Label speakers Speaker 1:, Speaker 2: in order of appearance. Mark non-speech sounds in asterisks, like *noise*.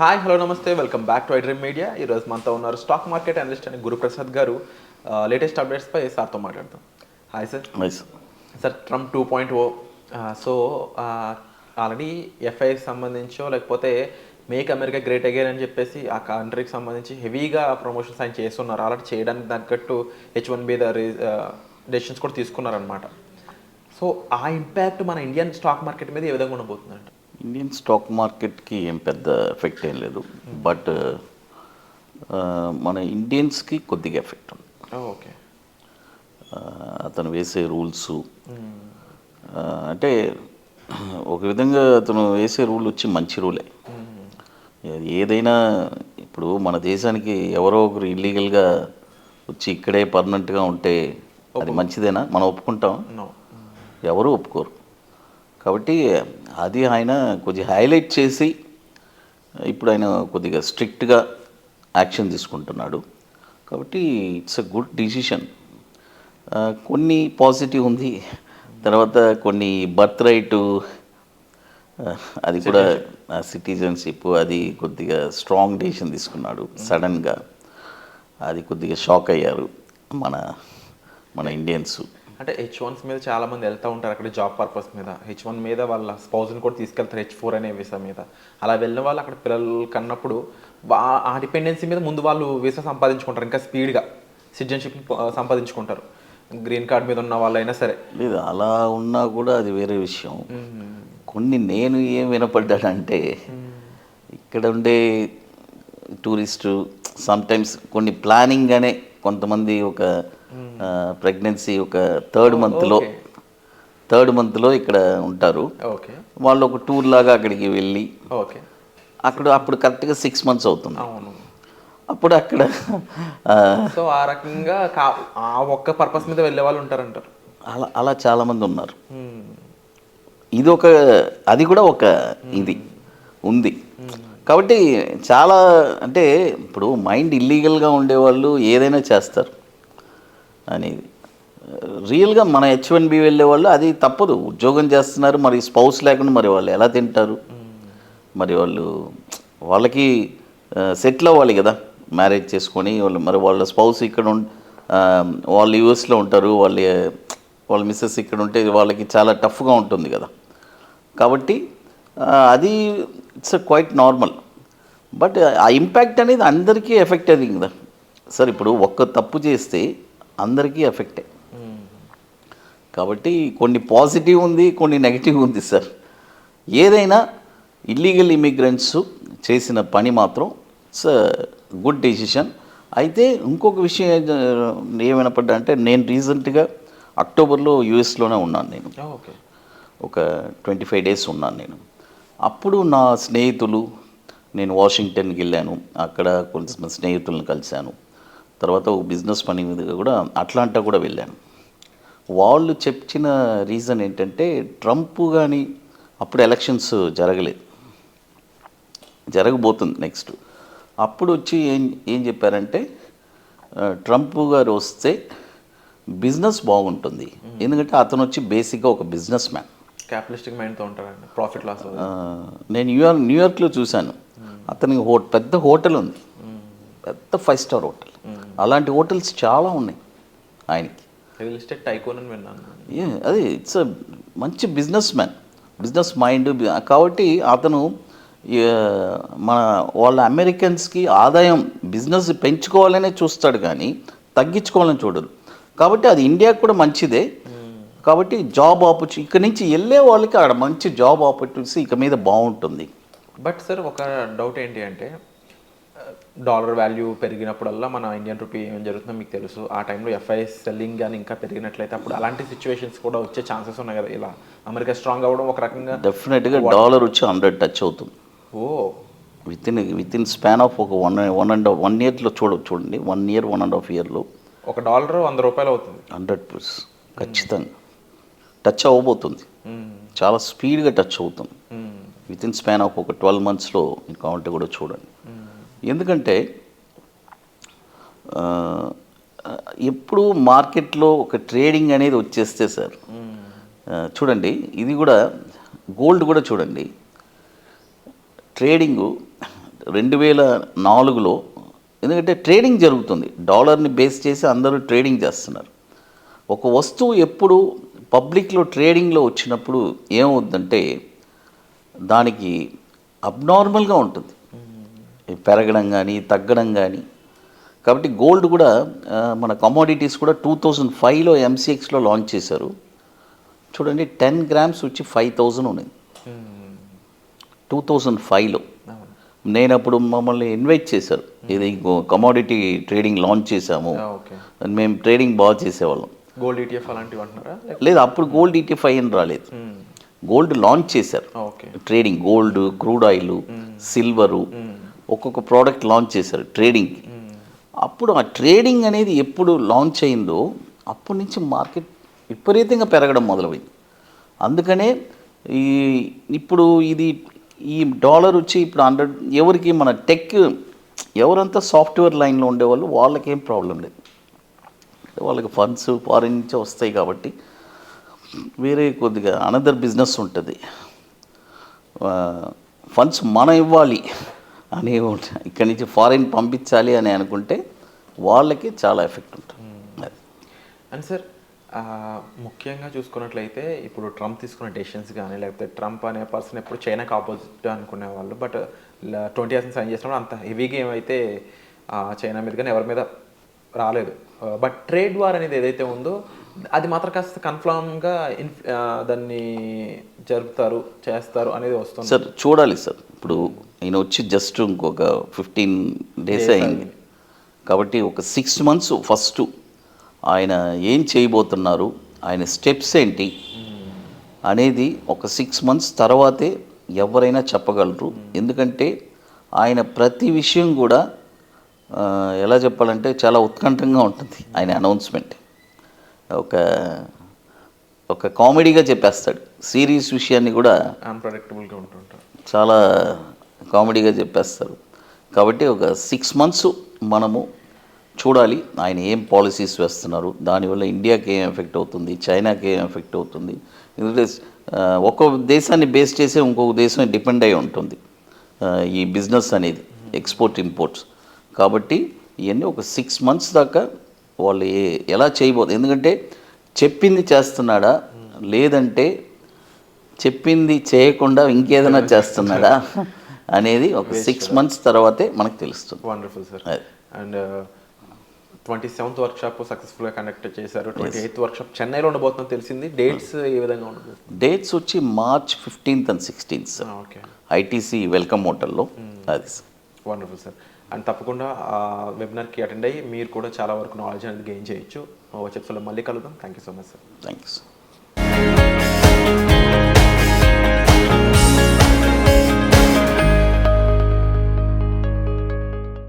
Speaker 1: Hi hello నమస్తే. Welcome back to iDream media ఈరోజు మనతో ఉన్నారు స్టాక్ మార్కెట్ అనలిస్ట్ అని గురుప్రసాద్ గారు. లేటెస్ట్ అప్డేట్స్పై సార్తో మాట్లాడతాం hi sir sir Trump two point o so already ఎఫ్ఐకి సంబంధించో లేకపోతే మేక్ అమెరికా గ్రేట్ అగైన్ అని చెప్పేసి ఆ కంట్రీకి సంబంధించి హెవీగా ప్రమోషన్స్ ఆయన చేస్తున్నారు. ఆల్రెడీ చేయడానికి తగ్గట్టు H one B the decisions కూడా తీసుకున్నారనమాట సో ఆ ఇంపాక్ట్ మన ఇండియన్ స్టాక్ మార్కెట్ మీద ఏ విధంగా ఉండబోతుందంట?
Speaker 2: ఇండియన్ స్టాక్ మార్కెట్కి ఏం పెద్ద ఎఫెక్ట్ ఏం లేదు. బట్ మన ఇండియన్స్కి కొద్దిగా ఎఫెక్ట్ ఉంది.
Speaker 1: ఓకే.
Speaker 2: అతను వేసే రూల్స్. అంటే ఒక విధంగా అతను వేసే రూల్ వచ్చి మంచి రూలే. ఏదైనా ఇప్పుడు మన దేశానికి ఎవరో ఒకరు ఇల్లీగల్గా వచ్చి ఇక్కడే పర్మనెంట్గా ఉంటే అది మంచిదేనా? మనం ఒప్పుకుంటాం ఎవరు ఒప్పుకోరు. కాబట్టి అది ఆయన కొద్దిగా హైలైట్ చేసి ఇప్పుడు ఆయన కొద్దిగా స్ట్రిక్ట్గా యాక్షన్ తీసుకుంటున్నాడు. కాబట్టి ఇట్స్ అ గుడ్ డిసిషన్. కొన్ని పాజిటివ్ ఉంది తర్వాత కొన్ని బర్త్ రైట్ అది కూడా సిటిజన్షిప్ అది కొద్దిగా స్ట్రాంగ్ డెసిషన్ తీసుకున్నాడు సడన్గా. అది కొద్దిగా షాక్ అయ్యారు మన మన ఇండియన్స్.
Speaker 1: అంటే హెచ్ వన్స్ మీద చాలా మంది వెళ్తూ ఉంటారు అక్కడ జాబ్ పర్పస్ మీద. హెచ్ వన్ మీద వాళ్ళ స్పౌజ్ని కూడా తీసుకెళ్తారు హెచ్ ఫోర్ అనే వీసా మీద. అలా వెళ్ళిన వాళ్ళు అక్కడ పిల్లలు కన్నప్పుడు ఆ డిపెండెన్సీ మీద ముందు వాళ్ళు వీసా సంపాదించుకుంటారు. ఇంకా స్పీడ్గా సిటిజన్షిప్ సంపాదించుకుంటారు. గ్రీన్ కార్డ్ మీద ఉన్న వాళ్ళైనా సరే.
Speaker 2: లేదు అలా ఉన్నా కూడా అది వేరే విషయం. కొన్ని నేను ఏం వినపడ్డానంటే ఇక్కడ ఉండే టూరిస్టు సమ్టైమ్స్ కొన్ని ప్లానింగ్గానే కొంతమంది ఒక ప్రెగ్నెన్సీ ఒక థర్డ్ మంత్లో. థర్డ్ మంత్లో ఇక్కడ ఉంటారు.
Speaker 1: ఓకే
Speaker 2: వాళ్ళు ఒక టూర్ లాగా అక్కడికి వెళ్ళి
Speaker 1: ఓకే
Speaker 2: అక్కడ అప్పుడు కరెక్ట్గా సిక్స్ మంత్స్ అవుతుంది. అప్పుడు అక్కడ
Speaker 1: సో ఆ రకంగా ఆ ఒక్క పర్పస్ మీద వెళ్ళే వాళ్ళు ఉంటారంటారు
Speaker 2: అలా అలా చాలామంది ఉన్నారు.
Speaker 1: Hmm.
Speaker 2: ఇది ఒక అది కూడా ఒక ఇది ఉంది. కాబట్టి చాలా అంటే ఇప్పుడు మైండ్ ఇల్లీగల్గా ఉండేవాళ్ళు ఏదైనా చేస్తారు. అనేది రియల్గా మన హెచ్ వన్ బి వెళ్ళే వాళ్ళు అది తప్పదు. ఉద్యోగం చేస్తున్నారు మరి స్పౌస్ లేకుండా మరి వాళ్ళు ఎలా తింటారు? మరి వాళ్ళు వాళ్ళకి సెటిల్ అవ్వాలి కదా మ్యారేజ్ చేసుకొని వాళ్ళు మరి వాళ్ళ స్పౌస్ ఇక్కడ వాళ్ళు యూఎస్లో ఉంటారు వాళ్ళ వాళ్ళ మిస్సెస్ ఇక్కడ ఉంటే వాళ్ళకి చాలా టఫ్గా ఉంటుంది కదా. కాబట్టి అది ఇట్స్ క్వైట్ నార్మల్. బట్ ఆ ఇంపాక్ట్ అనేది అందరికీ ఎఫెక్ట్ అయింది కదా. సార్ ఇప్పుడు ఒక్క తప్పు చేస్తే అందరికీ ఎఫెక్టే. కాబట్టి కొన్ని పాజిటివ్ ఉంది కొన్ని నెగిటివ్ ఉంది సార్. ఏదైనా ఇల్లీగల్ ఇమిగ్రెంట్స్ చేసిన పని మాత్రం ఇట్స్ గుడ్ డెసిషన్ అయితే ఇంకొక విషయం ఏ- ఏమైనప్పటి అంటే నేను రీసెంట్గా అక్టోబర్లో యూఎస్లోనే ఉన్నాను నేను. ఒక ట్వంటీ ఫైవ్ డేస్ ఉన్నాను నేను. అప్పుడు నా స్నేహితులు నేను వాషింగ్టన్కి వెళ్ళాను. అక్కడ కొంతమంది స్నేహితులను కలిశాను. తర్వాత ఒక బిజినెస్ పని మీద కూడా అట్లాంటా కూడా వెళ్ళాను. వాళ్ళు చెప్పిన రీజన్ ఏంటంటే ట్రంప్ కానీ అప్పుడు ఎలక్షన్స్ జరగలేదు జరగబోతుంది నెక్స్ట్. అప్పుడు వచ్చి ఏం ఏం చెప్పారంటే ట్రంప్ గారు వస్తే బిజినెస్ బాగుంటుంది. ఎందుకంటే అతను వచ్చి బేసిక్గా ఒక బిజినెస్ మ్యాన్.
Speaker 1: క్యాపిటలిస్టిక్ మైండ్తో ఉంటారండి ప్రాఫిట్ లాస్
Speaker 2: నేను న్యూయార్క్ న్యూయార్క్లో చూశాను. అతనికి హో పెద్ద హోటల్ ఉంది. పెద్ద ఫైవ్ స్టార్ హోటల్. అలాంటి హోటల్స్ చాలా ఉన్నాయి ఆయనకి.
Speaker 1: రియల్ ఎస్టేట్ టైకోన్ అని విన్నాను
Speaker 2: ఏ అది ఇట్స్ మంచి బిజినెస్ మ్యాన్ బిజినెస్ మైండ్. కాబట్టి అతను మన వాళ్ళ అమెరికన్స్కి ఆదాయం బిజినెస్ పెంచుకోవాలనే చూస్తాడు కానీ తగ్గించుకోవాలని చూడడు కాబట్టి అది ఇండియాకి కూడా మంచిదే. కాబట్టి జాబ్ ఆపర్చునిటీ ఇక్కడ నుంచి వెళ్ళే వాళ్ళకి అక్కడ మంచి జాబ్ ఆపర్చునిటీస్ ఇక మీద బాగుంటుంది.
Speaker 1: బట్ సార్ ఒక డౌట్ ఏంటి అంటే డాలర్ వాల్యూ పెరిగినప్పుడల్లా మన ఇండియన్ రూపీ ఏం జరుగుతుందో మీకు తెలుసు. ఆ టైంలో ఎఫ్ఐఎస్ సెల్లింగ్ కానీ ఇంకా పెరిగినట్లయితే అప్పుడు అలాంటి సిచ్యువేషన్స్ కూడా వచ్చే ఛాన్సెస్ ఉన్నాయి కదా. ఇలా అమెరికా స్ట్రాంగ్ అవ్వడం ఒక రకంగా
Speaker 2: డెఫినెట్గా డాలర్ వచ్చి హండ్రెడ్ టచ్ అవుతుంది.
Speaker 1: ఓ!
Speaker 2: Within within span of ఒక వన్ వన్ అండ్ వన్ ఇయర్లో చూడ చూడండి. One year one and half ఇయర్లో
Speaker 1: ఒక డాలర్ వంద రూపాయలు అవుతుంది.
Speaker 2: హండ్రెడ్ ప్లస్ ఖచ్చితంగా. టచ్ అవ్వబోతుంది.
Speaker 1: మ్మ్.
Speaker 2: చాలా స్పీడ్గా టచ్ అవుతుంది. విత్ ఇన్ స్పాన్ ఆఫ్ ఒక ట్వెల్వ్ మంత్స్లో కావాలంటే కూడా చూడండి. ఎందుకంటే ఎప్పుడు మార్కెట్లో ఒక ట్రేడింగ్ అనేది వచ్చేస్తే సార్ చూడండి ఇది కూడా గోల్డ్ కూడా చూడండి. ట్రేడింగు రెండు వేల నాలుగులో ఎందుకంటే ట్రేడింగ్ జరుగుతుంది. డాలర్ని బేస్ చేసి అందరూ ట్రేడింగ్ చేస్తున్నారు. ఒక వస్తువు ఎప్పుడు పబ్లిక్లో ట్రేడింగ్లో వచ్చినప్పుడు ఏమవుద్దంటే దానికి అబ్నార్మల్గా ఉంటుంది. పెరగడం కానీ తగ్గడం కానీ కాబట్టి గోల్డ్ కూడా మన కమోడిటీస్ కూడా టూ థౌజండ్ ఫైవ్లో ఎంసీఎక్స్లో లాంచ్ చేశారు. చూడండి టెన్ గ్రామ్స్ వచ్చి ఫైవ్ థౌజండ్ ఉన్నది. టూ థౌజండ్ ఫైవ్లో నేను అప్పుడు మమ్మల్ని ఇన్వైట్ చేశారు. ఇది కమోడిటీ ట్రేడింగ్ లాంచ్ చేశాము. మేము ట్రేడింగ్ బాగా చేసేవాళ్ళం.
Speaker 1: గోల్డ్ ఈటీఎఫ్ అలాంటివి అంటున్నారా?
Speaker 2: లేదు అప్పుడు గోల్డ్ ఈటీఎఫ్ అని రాలేదు. గోల్డ్ లాంచ్ చేశారు.
Speaker 1: Okay.
Speaker 2: Trading gold crude oil silver ఒక్కొక్క ప్రోడక్ట్ లాంచ్ చేశారు ట్రేడింగ్ అప్పుడు ఆ ట్రేడింగ్ అనేది ఎప్పుడు లాంచ్ అయిందో అప్పటి నుంచి మార్కెట్ విపరీతంగా పెరగడం మొదలైంది అందుకనే ఈ ఇప్పుడు ఇది ఈ డాలర్ వచ్చి ఇప్పుడు హండ్రెడ్ ఎవరికి మన టెక్ ఎవరంతా సాఫ్ట్వేర్ లైన్లో ఉండేవాళ్ళు వాళ్ళకి ఏం ప్రాబ్లం లేదు వాళ్ళకి ఫండ్స్ ఫారిన్ నుంచి వస్తాయి కాబట్టి వేరే కొద్దిగా అనదర్ బిజినెస్ ఉంటుంది. ఫండ్స్ మనం ఇవ్వాలి. అని ఇక్కడి నుంచి ఫారిన్ పంపించాలి అని అనుకుంటే వాళ్ళకి చాలా ఎఫెక్ట్ ఉంటుంది. అది.
Speaker 1: అండ్ సార్ ముఖ్యంగా చూసుకున్నట్లయితే ఇప్పుడు ట్రంప్ తీసుకున్న డెసిషన్స్ కానీ లేకపోతే ట్రంప్ అనే పర్సన్ ఎప్పుడు చైనాకి ఆపోజిట్ అనుకునే వాళ్ళు బట్ ట్వంటీ ఇయర్స్ సైన్ చేసినప్పుడు అంత హెవీగా ఏమైతే చైనా మీద కానీ ఎవరి మీద రాలేదు. బట్ ట్రేడ్ వార్ అనేది ఏదైతే ఉందో అది మాత్రం కాస్త కన్ఫామ్గా ఇన్ దాన్ని జరుపుతారు చేస్తారు అనేది వస్తుంది.
Speaker 2: సార్ చూడాలి సార్. ఇప్పుడు ఈయన వచ్చి జస్ట్ ఇంకొక ఫిఫ్టీన్ డేస్ అయింది. కాబట్టి ఒక సిక్స్ మంత్స్ ఫస్ట్ ఆయన ఏం చేయబోతున్నారు ఆయన స్టెప్స్ ఏంటి అనేది ఒక సిక్స్ మంత్స్ తర్వాతే ఎవరైనా చెప్పగలరు. ఎందుకంటే ఆయన ప్రతి విషయం కూడా ఎలా చెప్పాలంటే చాలా ఉత్కంఠంగా ఉంటుంది ఆయన అనౌన్స్మెంట్ ఒక ఒక కామెడీగా చెప్పేస్తాడు. సీరియస్ విషయాన్ని కూడా
Speaker 1: అన్ప్రెడిక్టబుల్గా ఉంటుంటారు
Speaker 2: చాలా కామెడీగా చెప్పేస్తారు. కాబట్టి ఒక సిక్స్ మంత్స్ మనము చూడాలి. ఆయన ఏం పాలసీస్ వేస్తున్నారు? దానివల్ల ఇండియాకి ఏం ఎఫెక్ట్ అవుతుంది? చైనాకి ఏం ఎఫెక్ట్ అవుతుంది? ఎందుకంటే ఒక్కొక్క దేశాన్ని బేస్ చేసే ఇంకొక దేశం డిపెండ్ అయి ఉంటుంది. ఈ బిజినెస్ అనేది ఎక్స్పోర్ట్ ఇంపోర్ట్స్ కాబట్టి ఇవన్నీ ఒక సిక్స్ మంత్స్ దాకా వాళ్ళు ఎలా చేయబోదు ఎందుకంటే చెప్పింది చేస్తున్నాడా? లేదంటే చెప్పింది చేయకుండా ఇంకేదైనా చేస్తున్నాడా? *laughs* అనేది ఒక సిక్స్ మంత్స్ తర్వాతే మనకు తెలుస్తుంది.
Speaker 1: Wonderful sir. And twenty seventh workshop సక్సెస్ఫుల్గా కండక్ట్ చేశారు. ట్వంటీ ఎయిత్ వర్క్షాప్ చెన్నైలో ఉండబోతుందని తెలిసింది. డేట్స్ ఏ విధంగా ఉండబోతుంది
Speaker 2: డేట్స్ వచ్చి March fifteenth and sixteenth sir
Speaker 1: okay
Speaker 2: ITC welcome హోటల్లో అది సార్
Speaker 1: వండర్ఫుల్ సార్ అండ్ తప్పకుండా ఆ వెబినార్కి అటెండ్ అయ్యి మీరు కూడా చాలా వరకు నాలెడ్జ్ అనేది గెయిన్ చేయొచ్చు. వచ్చే మళ్ళీ కలుద్దాం. Thank you so much sir
Speaker 2: thank you sir